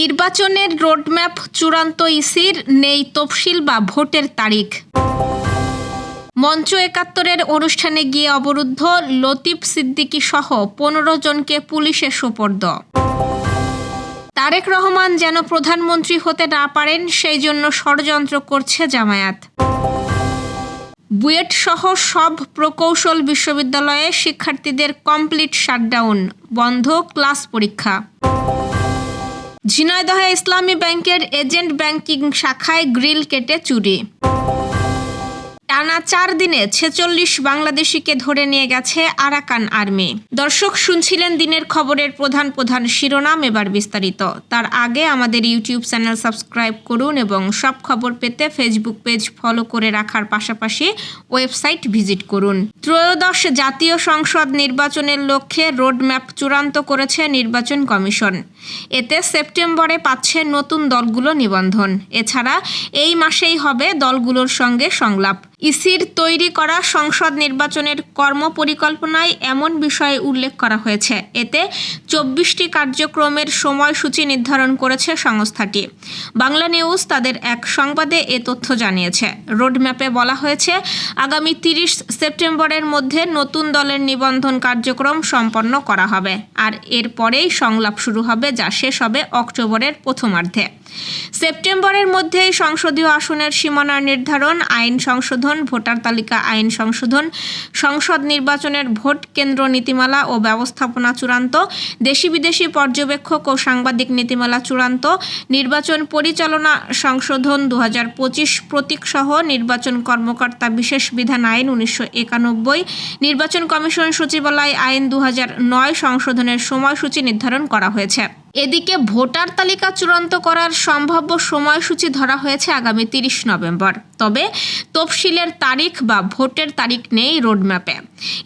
নির্বাচনের রোডম্যাপ চূড়ান্ত ইসির নেই তফসিল বা ভোটের তারিখ। মঞ্চ একাত্তরের অনুষ্ঠানে গিয়ে অবরুদ্ধ লতিফ সিদ্দিকী সহ পনেরো জনকে পুলিশে সোপর্দ। তারেক রহমান যেন প্রধানমন্ত্রী হতে না পারেন, সেই জন্য ষড়যন্ত্র করছে জামায়াত। বুয়েট সহ সব প্রকৌশল বিশ্ববিদ্যালয়ে শিক্ষার্থীদের কমপ্লিট শাটডাউন, বন্ধ ক্লাস পরীক্ষা। ঝিনাইদহে ইসলামী ব্যাংকের এজেন্ট ব্যাংকিং শাখায় গ্রিল কেটে চুরি। টানা চার দিনে ছেচল্লিশ বাংলাদেশিকে ধরে নিয়ে গেছে আরাকান আর্মি। দর্শক, শুনছিলেন দিনের খবরের প্রধান প্রধান শিরোনাম এবার বিস্তারিত। তার আগে আমাদের ইউটিউব চ্যানেল সাবস্ক্রাইব করুন এবং সব খবর পেতে ফেসবুক পেজ ফলো করে রাখার পাশাপাশি ওয়েবসাইট ভিজিট করুন। ত্রয়োদশ জাতীয় সংসদ নির্বাচনের লক্ষ্যে রোডম্যাপ চূড়ান্ত করেছে নির্বাচন কমিশন। এতে সেপ্টেম্বরে পাচ্ছে নতুন দলগুলো নিবন্ধন। এছাড়া এই মাসেই হবে দলগুলোর সঙ্গে সংলাপ। ইসির তৈরি করা সংসদ নির্বাচনের কর্মপরিকল্পনায় এমন বিষয়ে উল্লেখ করা হয়েছে। এতে চব্বিশটি কার্যক্রমের সময়সূচি নির্ধারণ করেছে সংস্থাটি। বাংলা নিউজ তাদের এক সংবাদে এ তথ্য জানিয়েছে। রোডম্যাপে বলা হয়েছে, আগামী তিরিশ সেপ্টেম্বরের মধ্যে নতুন দলের নিবন্ধন কার্যক্রম সম্পন্ন করা হবে। আর এরপরেই সংলাপ শুরু হবে যা শেষ হবে অক্টোবরের প্রথমার্ধে। সেপ্টেম্বরের মধ্যেই সংসদীয় আসনের সীমানা নির্ধারণ, আইন সংশোধন, ভোটার তালিকা, আইন সংশোধন, সংসদ নির্বাচনের ভোট কেন্দ্র নীতিমালা ও ব্যবস্থাপনা চূড়ান্ত দেশি বিদেশি পর্যবেক্ষক ও সাংবাদিক নীতিমালা চূড়ান্ত, নির্বাচন পরিচালনা সংশোধন দু হাজার পঁচিশ প্রতীকসহ নির্বাচন কর্মকর্তা বিশেষ বিধান আইন উনিশশো একানব্বই, নির্বাচন কমিশন সচিবালয় আইন দু হাজার নয় সংশোধনের সময়সূচি নির্ধারণ করা হয়েছে। এদিকে ভোটার তালিকা চূড়ান্ত করার সম্ভাব্য সময়সূচি ধরা হয়েছে আগামী তিরিশ নভেম্বর। তবে তফসিলের তারিখ বা ভোটের তারিখ নেই রোডম্যাপে।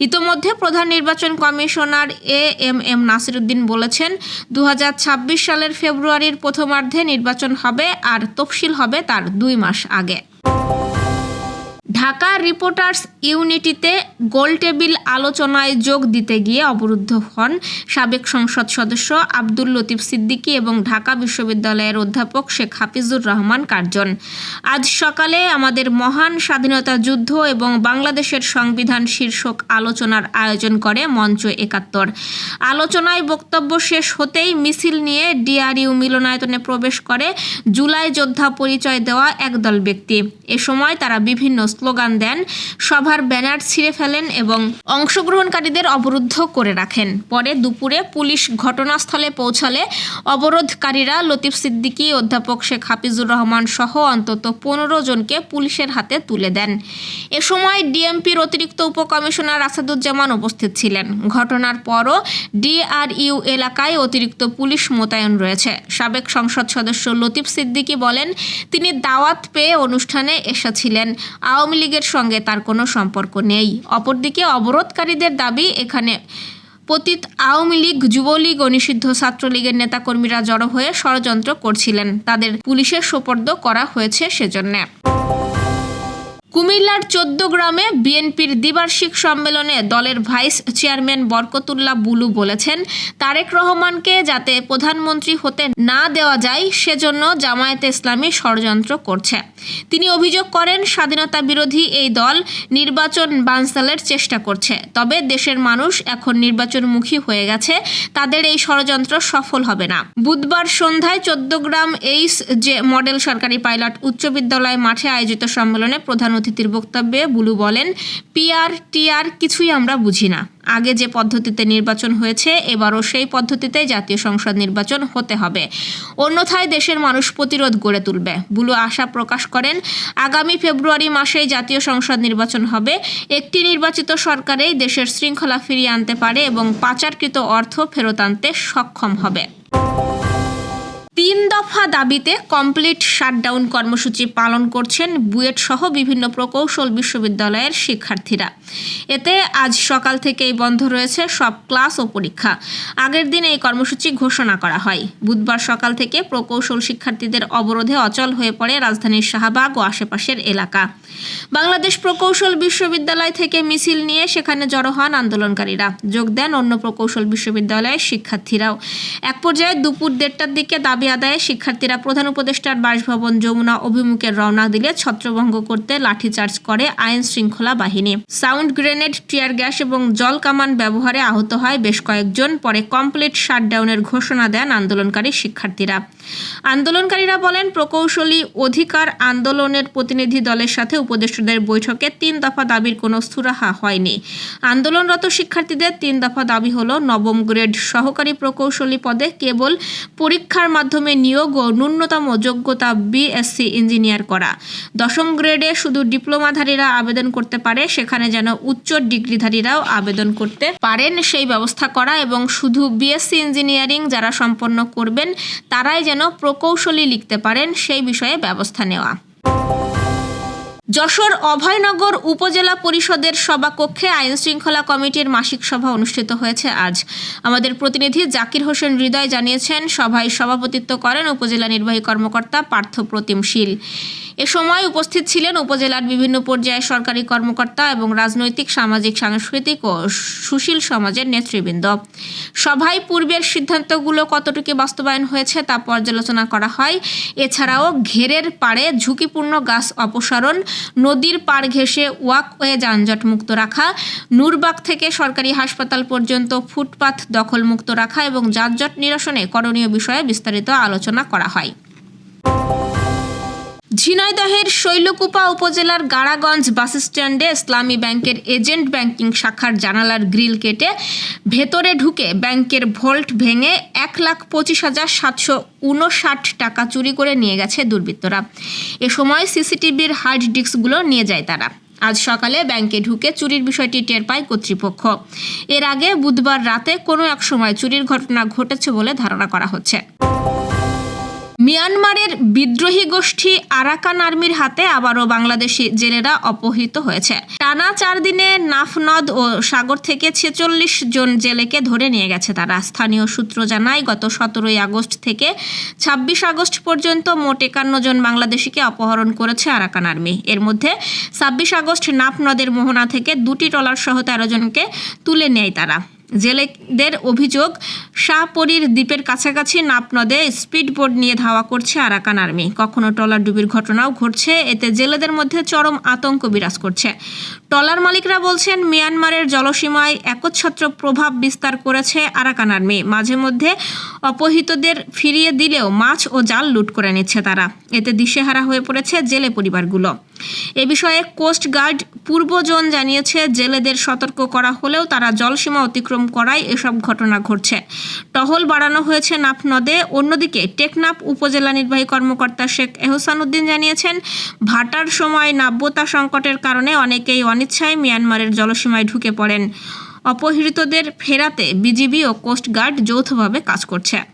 ইতোমধ্যে প্রধান নির্বাচন commissioner A M M Nasiruddin বলেছেন দু হাজার ছাব্বিশ সালের ফেব্রুয়ারির প্রথমার্ধে নির্বাচন হবে আর তফসিল হবে তার দুই মাস আগে। ঢাকা রিপোর্টার্স ইউনিটিতে গোলটেবিল আলোচনায় যোগ দিতে গিয়ে অবরুদ্ধ হন সাবেক সংসদ সদস্য আব্দুল লতিফ সিদ্দিকী এবং ঢাকা বিশ্ববিদ্যালয়ের অধ্যাপক শেখ হাফিজুর রহমান কার্জন। আজ সকালে আমাদের মহান স্বাধীনতা যুদ্ধ এবং বাংলাদেশের সংবিধান শীর্ষক আলোচনার আয়োজন করে মঞ্চ একাত্তর। আলোচনায় বক্তব্য শেষ হতেই মিছিল নিয়ে ডিআরইউ মিলনায়তনে প্রবেশ করে জুলাই যোদ্ধা পরিচয় দেওয়া একদল ব্যক্তি। এ সময় তারা বিভিন্ন স্লোগান দেন, সভার ব্যানার ছিঁড়ে ফেলেন এবং অংশগ্রহণকারীদের অবরুদ্ধ করে রাখেন। পরে দুপুরে পুলিশ ঘটনাস্থলে পৌঁছালে অবরোধকারীরা লতিফ সিদ্দিকী, অধ্যাপক শেখ হাফিজুর রহমান সহ অন্তত পনেরো জনকে পুলিশের হাতে তুলে দেন। এ সময় ডিএমপির অতিরিক্ত উপকমিশনার আসাদুজ্জামান উপস্থিত ছিলেন। ঘটনার পরও ডিআরইউ এলাকায় অতিরিক্ত পুলিশ মোতায়েন রয়েছে। সাবেক সংসদ সদস্য লতিফ সিদ্দিকী বলেন, তিনি দাওয়াত পেয়ে অনুষ্ঠানে এসেছিলেন। আওয়ামী লীগের সঙ্গে তার কোনো সম্পর্ক নেই। অপরদিকে অবরোধকারীদের দাবি, এখানে পতিত আওয়ামী লীগ, যুবলীগ ও নিষিদ্ধ ছাত্রলীগের নেতাকর্মীরা জড়ো হয়ে ষড়যন্ত্র করছিলেন। তাদের পুলিশের সোপর্দ করা হয়েছে সেজন্য। কুমিল্লার চোদ্দ গ্রামে বিএনপির দ্বিবার্ষিক সম্মেলনে দলের ভাইস চেয়ারম্যান বরকতুল্লাহ বুলু বলেছেন, তারেক রহমানকে যাতে প্রধানমন্ত্রী হতে না দেওয়া যায়, সেজন্য জামায়াতে ইসলামী ষড়যন্ত্র করছে। তিনি অভিযোগ করেন, স্বাধীনতা বিরোধী এই দল নির্বাচন বানসালের চেষ্টা করছে, তবে দেশের মানুষ এখন নির্বাচনমুখী হয়ে গেছে, তাদের এই ষড়যন্ত্র সফল হবে না। বুধবার সন্ধ্যায় চোদ্দগ্রাম এইস যে মডেল সরকারি পাইলট উচ্চ বিদ্যালয় মাঠে আয়োজিত সম্মেলনে প্রধান অতিথির বক্তব্যে বুলু বলেন, পিআর, টিআর কিছুই আমরা বুঝি না। আগে যে পদ্ধতিতে নির্বাচন হয়েছে, এবারও সেই পদ্ধতিতে জাতীয় সংসদ নির্বাচন হতে হবে। অন্যথায় দেশের মানুষ প্রতিরোধ গড়ে তুলবে। বুলু আশা প্রকাশ করেন, আগামী ফেব্রুয়ারি মাসেই জাতীয় সংসদ নির্বাচন হবে। একটি নির্বাচিত সরকারেই দেশের শৃঙ্খলা ফিরিয়ে আনতে পারে এবং পাচারকৃত অর্থ ফেরত আনতে সক্ষম হবে। দাবিতে কমপ্লিট শাটডাউন কর্মসূচি পালন করছেন বুয়েট সহ বিভিন্ন প্রকৌশল বিশ্ববিদ্যালয়ের শিক্ষার্থীরা। এতে আজ সকাল থেকেই বন্ধ রয়েছে সব ক্লাস ও পরীক্ষা। আগের দিন এই কর্মসূচি ঘোষণা করা হয়। বুধবার সকাল থেকে প্রকৌশল শিক্ষার্থীদের অবরোধে অচল হয়ে পড়ে রাজধানীর শাহবাগ ও আশেপাশের এলাকা। বাংলাদেশ প্রকৌশল বিশ্ববিদ্যালয় থেকে মিছিল নিয়ে সেখানে জড়ো হন আন্দোলনকারীরা। যোগ দেন অন্য প্রকৌশল বিশ্ববিদ্যালয়ের শিক্ষার্থীরাও। এক পর্যায়ে দুপুর দেড়টার দিকে দাবি আদায়ে শিক্ষার্থীরা প্রধান উপদেষ্টার বাসভবন যমুনা অভিমুখে রওনা দিলে ছত্রভঙ্গ করতে লাঠিচার্জ করে আইন শৃঙ্খলা বাহিনী। সাউন্ড গ্রেনেড, টিয়ার গ্যাস এবং জল কামান ব্যবহারে আহত হয় বেশ কয়েকজন, পরে কমপ্লিট শাটডাউনের ঘোষণা দেন আন্দোলনকারী শিক্ষার্থীরা। আন্দোলনকারীরা বলেন, প্রকৌশলী অধিকার আন্দোলনের প্রতিনিধি দলের সাথে উপদেষ্টাদের বৈঠকে তিন দফা দাবির কোনো সুরাহা হয়নি। আন্দোলনরত শিক্ষার্থীদের তিন দফা দাবি হলো, নবম গ্রেড সহকারী প্রকৌশলী পদে কেবল পরীক্ষার মাধ্যমে নিয়োগ ও ন্যূনতম যোগ্যতা বিএসসি ইঞ্জিনিয়ার করা। দশম গ্রেডে শুধু ডিপ্লোমাধারীরা আবেদন করতে পারে, সেখানে যেন উচ্চ ডিগ্রিধারীরাও আবেদন করতে পারেন সেই ব্যবস্থা করা এবং শুধু বিএসসি ইঞ্জিনিয়ারিং যারা সম্পন্ন করবেন, তারাই যেন প্রকৌশলী লিখতে পারেন সেই বিষয়ে ব্যবস্থা নেওয়া। যশোর অভয়নগর উপজেলা পরিষদের সভাকক্ষে আইন শৃঙ্খলা কমিটির মাসিক সভা অনুষ্ঠিত হয়েছে আজ। আমাদের প্রতিনিধি জাকির হোসেন হৃদয় জানিয়েছেন, সভায় সভাপতিত্ব করেন উপজেলা নির্বাহী কর্মকর্তা পার্থ প্রতিম শীল। এ সময় উপস্থিত ছিলেন উপজেলার বিভিন্ন পর্যায়ে সরকারি কর্মকর্তা এবং রাজনৈতিক, সামাজিক, সাংস্কৃতিক ও সুশীল সমাজের নেতৃবৃন্দ। সভায় পূর্বের সিদ্ধান্তগুলো কতটুকু বাস্তবায়ন হয়েছে তা পর্যালোচনা করা হয়। এছাড়াও ঘেরের পাড়ে ঝুঁকিপূর্ণ গাছ অপসারণ, নদীর পাড় ঘেঁষে ওয়াকওয়ে যানজট মুক্ত রাখা, নূরবাগ থেকে সরকারি হাসপাতাল পর্যন্ত ফুটপাথ দখলমুক্ত রাখা এবং যানজট নিরসনে করণীয় বিষয়ে বিস্তারিত আলোচনা করা হয়। ঝিনাইদহের শৈলকুপা উপজেলার গাড়াগঞ্জ বাস স্ট্যান্ডে ইসলামী ব্যাংকের এজেন্ট ব্যাংকিং শাখার জানালার গ্রিল কেটে ভেতরে ঢুকে ব্যাংকের ভোল্ট ভেঙে এক লাখ পঁচিশ হাজার সাতশো উনষাট টাকা চুরি করে নিয়ে গেছে দুর্বৃত্তরা। এ সময় সিসিটিভির হার্ড ডিস্কগুলো নিয়ে যায় তারা। আজ সকালে ব্যাংকে ঢুকে চুরির বিষয়টি টের পায় কর্তৃপক্ষ। এর আগে বুধবার রাতে কোনো এক সময় চুরির ঘটনা ঘটেছে বলে ধারণা করা হচ্ছে। মিয়ানমারের বিদ্রোহী গোষ্ঠী আরাকান আর্মির হাতে আবারও বাংলাদেশি জেলেরা অপহৃত হয়েছে। টানা চার দিনে নাফনদ ও সাগর থেকে ছেচল্লিশ জন জেলেকে ধরে নিয়ে গেছে তারা। স্থানীয় সূত্র জানায়, গত সতেরোই আগস্ট থেকে ছাব্বিশ আগস্ট পর্যন্ত মোট একান্ন জন বাংলাদেশিকে অপহরণ করেছে আরাকান আর্মি। এর মধ্যে ছাব্বিশ আগস্ট নাফনদের মোহনা থেকে দুটি ট্রলার সহ তেরো জনকে তুলে নেয় তারা। জেলেদের অভিযোগ, শাহপরীর দ্বীপের কাছাকাছি নাপ নদে স্পিডবোট নিয়ে ধাওয়া করছে আরাকান আর্মি। কখনো ট্রলার ডুবির ঘটনাও ঘটছে, এতে জেলেদের মধ্যে চরম আতঙ্ক বিরাজ করছে। ট্রলার মালিকরা বলছেন, মিয়ানমারের জলসীমায় একচ্ছত্র প্রভাব বিস্তার করেছে আরাকান আর্মি। মাঝে মধ্যে অপহৃতদের ফিরিয়ে দিলেও মাছ ও জাল লুট করে নিচ্ছে তারা। এতে দিশেহারা হয়ে পড়েছে জেলে পরিবারগুলো। এ বিষয়ে কোস্ট গার্ড পূর্ব জানিয়েছে, জেলেদের সতর্ক করা হলেও তারা জলসীমা অতিক্রম করায় এসব ঘটনা ঘটছে। টহল বাড়ানো হয়েছে নাফ নদে। অন্যদিকে টেকনাফ উপজেলা নির্বাহী কর্মকর্তা শেখ এহসান উদ্দিন জানিয়েছেন, ভাটার সময় নাব্যতা সংকটের কারণে অনেকেই অনিচ্ছায় মিয়ানমারের জলসীমায় ঢুকে পড়েন। অপহৃতদের ফেরাতে বিজিবি ও কোস্ট গার্ড যৌথভাবে কাজ করছে।